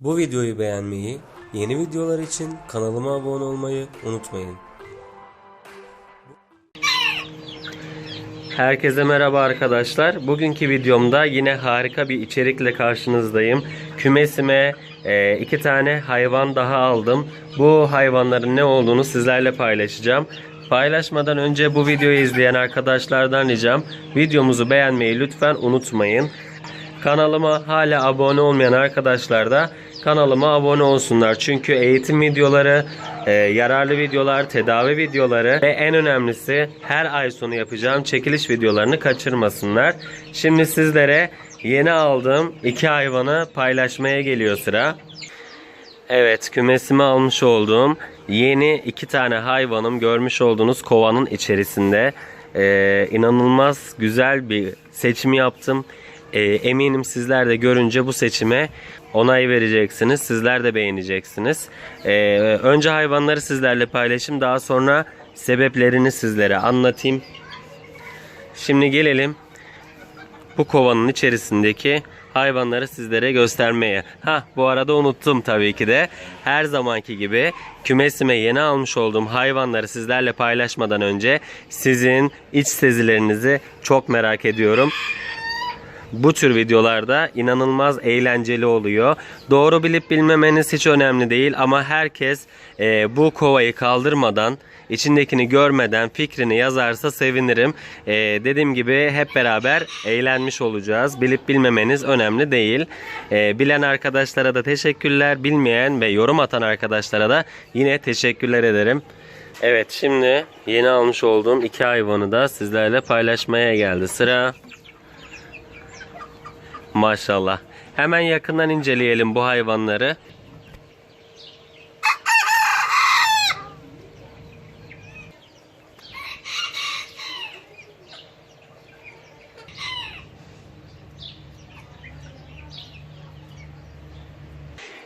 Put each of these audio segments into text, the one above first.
Bu videoyu beğenmeyi, yeni videolar için kanalıma abone olmayı unutmayın. Herkese merhaba arkadaşlar. Bugünkü videomda yine harika bir içerikle karşınızdayım. Kümesime e, iki tane hayvan daha aldım. Bu hayvanların ne olduğunu sizlerle paylaşacağım. Paylaşmadan önce bu videoyu izleyen arkadaşlardan ricam videomuzu beğenmeyi lütfen unutmayın. Kanalıma hala abone olmayan arkadaşlar da kanalıma abone olsunlar. Çünkü eğitim videoları, e, yararlı videolar, tedavi videoları ve en önemlisi her ay sonu yapacağım çekiliş videolarını kaçırmasınlar. Şimdi sizlere yeni aldığım iki hayvanı paylaşmaya geliyor sıra. Evet kümesime almış olduğum yeni iki tane hayvanım görmüş olduğunuz kovanın içerisinde. Ee, inanılmaz güzel bir seçim yaptım. Ee, eminim sizler de görünce bu seçime onay vereceksiniz. Sizler de beğeneceksiniz. Ee, önce hayvanları sizlerle paylaşayım. Daha sonra sebeplerini sizlere anlatayım. Şimdi gelelim bu kovanın içerisindeki hayvanları sizlere göstermeye. Ha bu arada unuttum tabii ki de. Her zamanki gibi kümesime yeni almış olduğum hayvanları sizlerle paylaşmadan önce sizin iç sezilerinizi çok merak ediyorum. Bu tür videolarda inanılmaz eğlenceli oluyor. Doğru bilip bilmemeniz hiç önemli değil ama herkes e, bu kovayı kaldırmadan, içindekini görmeden fikrini yazarsa sevinirim. E, dediğim gibi hep beraber eğlenmiş olacağız. Bilip bilmemeniz önemli değil. E, bilen arkadaşlara da teşekkürler. Bilmeyen ve yorum atan arkadaşlara da yine teşekkürler ederim. Evet şimdi yeni almış olduğum iki hayvanı da sizlerle paylaşmaya geldi sıra. Maşallah. Hemen yakından inceleyelim bu hayvanları.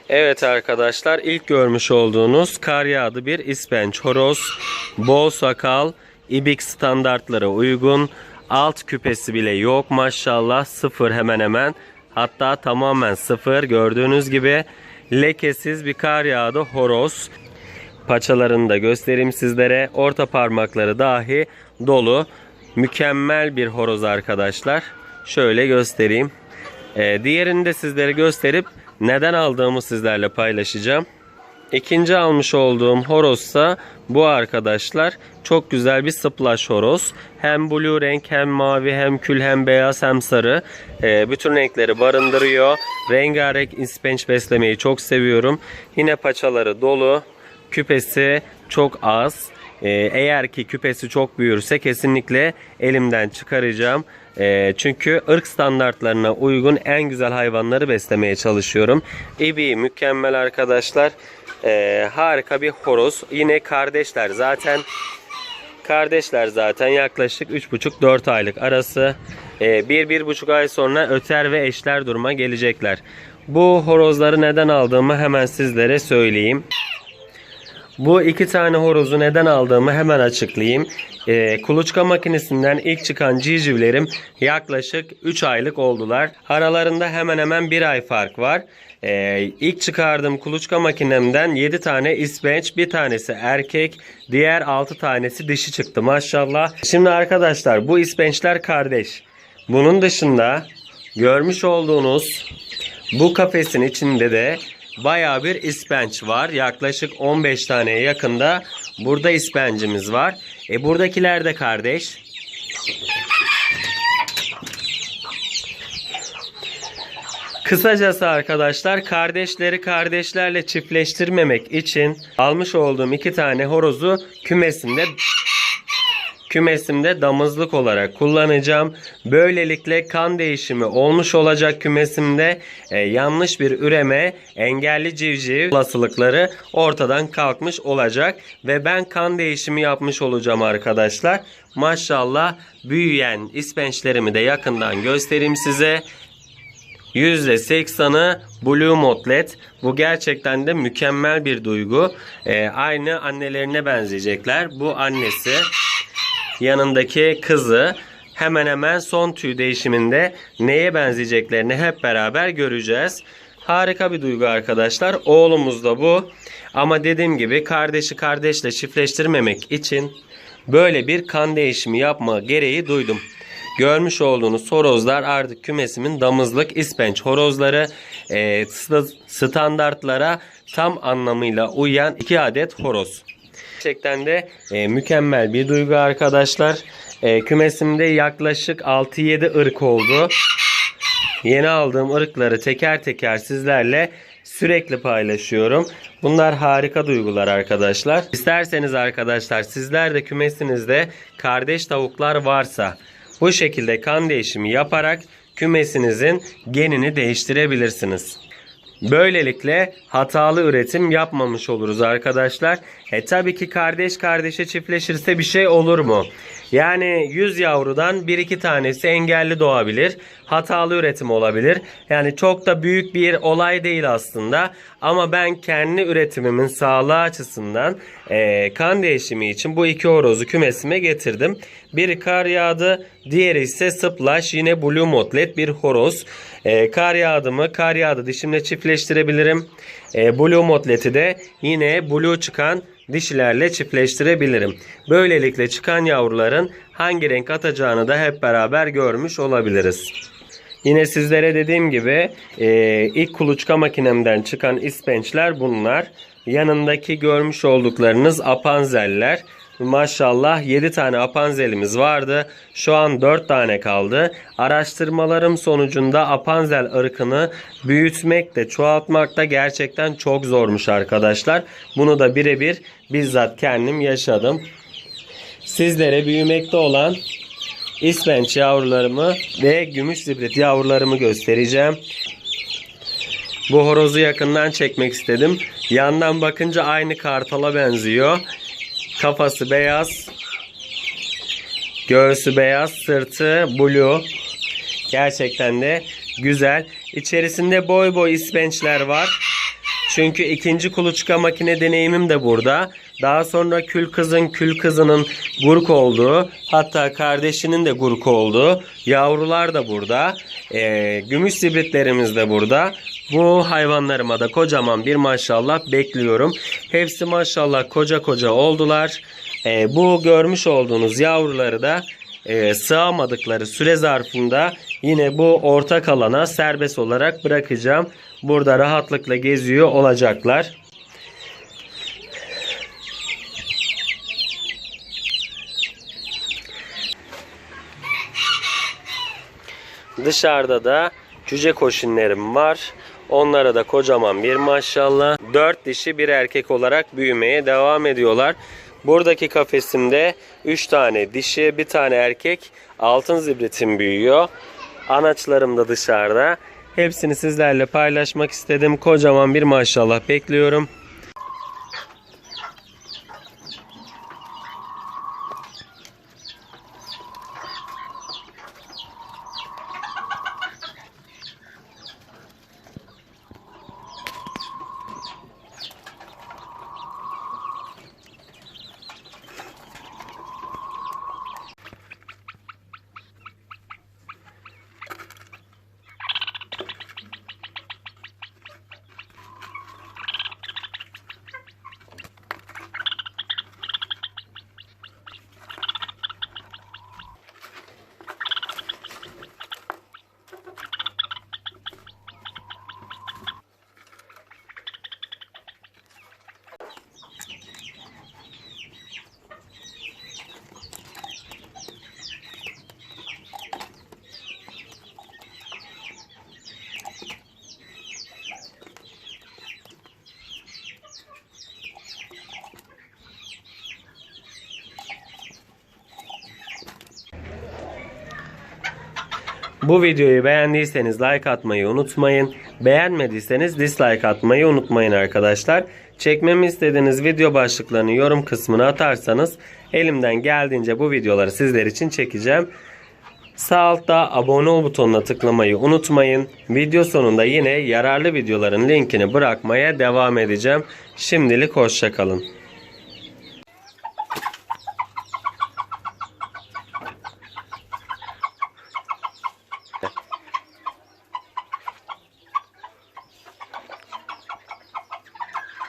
Evet arkadaşlar ilk görmüş olduğunuz kar yağdı bir ispenç horoz. Bol sakal, ibik standartlara uygun. Alt küpesi bile yok maşallah sıfır hemen hemen. Hatta tamamen sıfır gördüğünüz gibi lekesiz bir kar yağdı horoz. Paçalarını da göstereyim sizlere. Orta parmakları dahi dolu. Mükemmel bir horoz arkadaşlar. Şöyle göstereyim. Ee, diğerini de sizlere gösterip neden aldığımı sizlerle paylaşacağım. İkinci almış olduğum horozsa bu arkadaşlar çok güzel bir splash horoz. Hem blue renk hem mavi hem kül hem beyaz hem sarı. Ee, bütün renkleri barındırıyor. Rengarenk ispenç beslemeyi çok seviyorum. Yine paçaları dolu. Küpesi çok az. Ee, eğer ki küpesi çok büyürse kesinlikle elimden çıkaracağım. Ee, çünkü ırk standartlarına uygun en güzel hayvanları beslemeye çalışıyorum. İbi mükemmel arkadaşlar. Ee, harika bir horoz. Yine kardeşler zaten kardeşler zaten yaklaşık 3,5-4 aylık arası. 1-1,5 ay sonra öter ve eşler duruma gelecekler. Bu horozları neden aldığımı hemen sizlere söyleyeyim. Bu iki tane horozu neden aldığımı hemen açıklayayım. Ee, kuluçka makinesinden ilk çıkan civcivlerim yaklaşık 3 aylık oldular. Aralarında hemen hemen 1 ay fark var. Ee, ilk çıkardığım kuluçka makinemden 7 tane ispenç, bir tanesi erkek, diğer 6 tanesi dişi çıktı maşallah. Şimdi arkadaşlar bu ispençler kardeş. Bunun dışında görmüş olduğunuz bu kafesin içinde de Bayağı bir ispenç var. Yaklaşık 15 taneye yakında burada ispencimiz var. E buradakiler de kardeş. Kısacası arkadaşlar kardeşleri kardeşlerle çiftleştirmemek için almış olduğum iki tane horozu kümesimde kümesimde damızlık olarak kullanacağım. Böylelikle kan değişimi olmuş olacak kümesimde e, yanlış bir üreme, engelli civciv olasılıkları ortadan kalkmış olacak ve ben kan değişimi yapmış olacağım arkadaşlar. Maşallah büyüyen ispençlerimi de yakından göstereyim size. %80'ı Blue Motlet. Bu gerçekten de mükemmel bir duygu. Ee, aynı annelerine benzeyecekler. Bu annesi yanındaki kızı hemen hemen son tüy değişiminde neye benzeyeceklerini hep beraber göreceğiz. Harika bir duygu arkadaşlar. Oğlumuz da bu. Ama dediğim gibi kardeşi kardeşle çiftleştirmemek için böyle bir kan değişimi yapma gereği duydum. Görmüş olduğunuz horozlar artık kümesimin damızlık ispenç horozları e, st- standartlara tam anlamıyla uyan iki adet horoz. Gerçekten de e, mükemmel bir duygu arkadaşlar. E, kümesimde yaklaşık 6-7 ırk oldu. Yeni aldığım ırkları teker teker sizlerle sürekli paylaşıyorum. Bunlar harika duygular arkadaşlar. İsterseniz arkadaşlar sizler de kümesinizde kardeş tavuklar varsa bu şekilde kan değişimi yaparak kümesinizin genini değiştirebilirsiniz. Böylelikle hatalı üretim yapmamış oluruz arkadaşlar. E tabii ki kardeş kardeşe çiftleşirse bir şey olur mu? Yani 100 yavrudan 1-2 tanesi engelli doğabilir. Hatalı üretim olabilir. Yani çok da büyük bir olay değil aslında. Ama ben kendi üretimimin sağlığı açısından e, kan değişimi için bu iki horozu kümesime getirdim. Biri kar yağdı, diğeri ise splash yine blue motlet bir horoz. E, kar yağdı mı kar yağdı dişimle çiftleştirebilirim. E, blue motleti de yine blue çıkan dişilerle çiftleştirebilirim. Böylelikle çıkan yavruların hangi renk atacağını da hep beraber görmüş olabiliriz. Yine sizlere dediğim gibi e, ilk kuluçka makinemden çıkan ispençler bunlar. Yanındaki görmüş olduklarınız apanzeller. Maşallah 7 tane apanzelimiz vardı. Şu an 4 tane kaldı. Araştırmalarım sonucunda apanzel ırkını büyütmek de çoğaltmak da gerçekten çok zormuş arkadaşlar. Bunu da birebir bizzat kendim yaşadım. Sizlere büyümekte olan İspenç yavrularımı ve gümüş zibrit yavrularımı göstereceğim. Bu horozu yakından çekmek istedim. Yandan bakınca aynı kartala benziyor. Kafası beyaz. Göğsü beyaz, sırtı blue. Gerçekten de güzel. İçerisinde boy boy ispençler var. Çünkü ikinci kuluçka makine deneyimim de burada. Daha sonra kül kızın kül kızının gurk olduğu hatta kardeşinin de gurk olduğu yavrular da burada. Ee, gümüş zibritlerimiz de burada. Bu hayvanlarıma da kocaman bir maşallah bekliyorum. Hepsi maşallah koca koca oldular. Ee, bu görmüş olduğunuz yavruları da e, sığamadıkları süre zarfında yine bu ortak alana serbest olarak bırakacağım. Burada rahatlıkla geziyor olacaklar. Dışarıda da cüce koşunlarım var. Onlara da kocaman bir maşallah. 4 dişi bir erkek olarak büyümeye devam ediyorlar. Buradaki kafesimde 3 tane dişi, bir tane erkek altın zibritim büyüyor. Anaçlarım da dışarıda. Hepsini sizlerle paylaşmak istedim. Kocaman bir maşallah bekliyorum. Bu videoyu beğendiyseniz like atmayı unutmayın. Beğenmediyseniz dislike atmayı unutmayın arkadaşlar. Çekmemi istediğiniz video başlıklarını yorum kısmına atarsanız elimden geldiğince bu videoları sizler için çekeceğim. Sağ altta abone ol butonuna tıklamayı unutmayın. Video sonunda yine yararlı videoların linkini bırakmaya devam edeceğim. Şimdilik hoşçakalın.